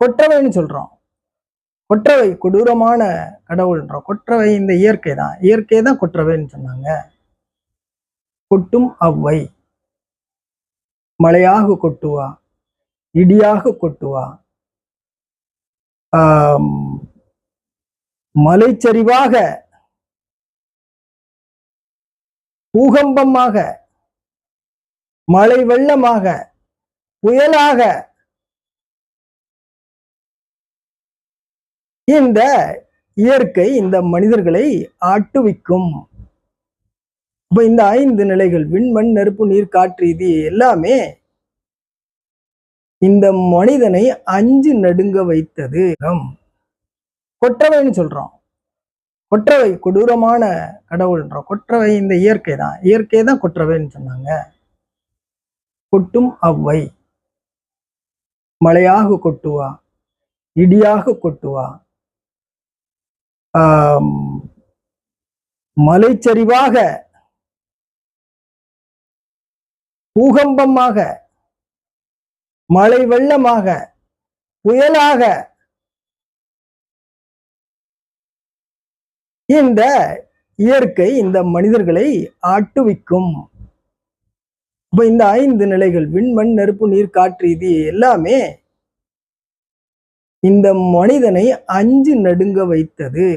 கொற்றவைன்னு சொல்றோம். கொற்றவை கொடூரமான கடவுள்ன்றோம் கொற்றவை இந்த இயற்கை தான். இயற்கை தான் கொற்றவைன்னு சொன்னாங்க. கொட்டும் அவ்வை. மழையாக கொட்டுவா. இடியாக கொட்டுவா. மலைச்சரிவாக பூகம்பமாக மழை வெள்ளமாக புயலாக இந்த இயற்கை இந்த மனிதர்களை ஆட்டுவிக்கும். இப்ப இந்த ஐந்து நிலைகள் விண்மண் நெருப்பு நீர் காற்று இது எல்லாமே இந்த மனிதனை அஞ்சு நடுங்க வைத்தது. கொற்றவைன்னு சொல்றோம். கொற்றவை கொடூரமான கடவுள்ன்றோம் கொற்றவை இந்த இயற்கை தான். இயற்கை தான் கொற்றவைன்னு சொன்னாங்க. கொட்டும் அவ்வை. மழையாக கொட்டுவா இடியாக கொட்டுவா மலைச்சரிவாக பூகம்பமாக மழை வெள்ளமாக புயலாக இந்த இயற்கை இந்த மனிதர்களை ஆட்டுவிக்கும். இப்ப இந்த ஐந்து நிலைகள் விண்மண் நெருப்பு நீர் காற்று இது எல்லாமே இந்த மனிதனை அஞ்சு நடுங்க வைத்தது.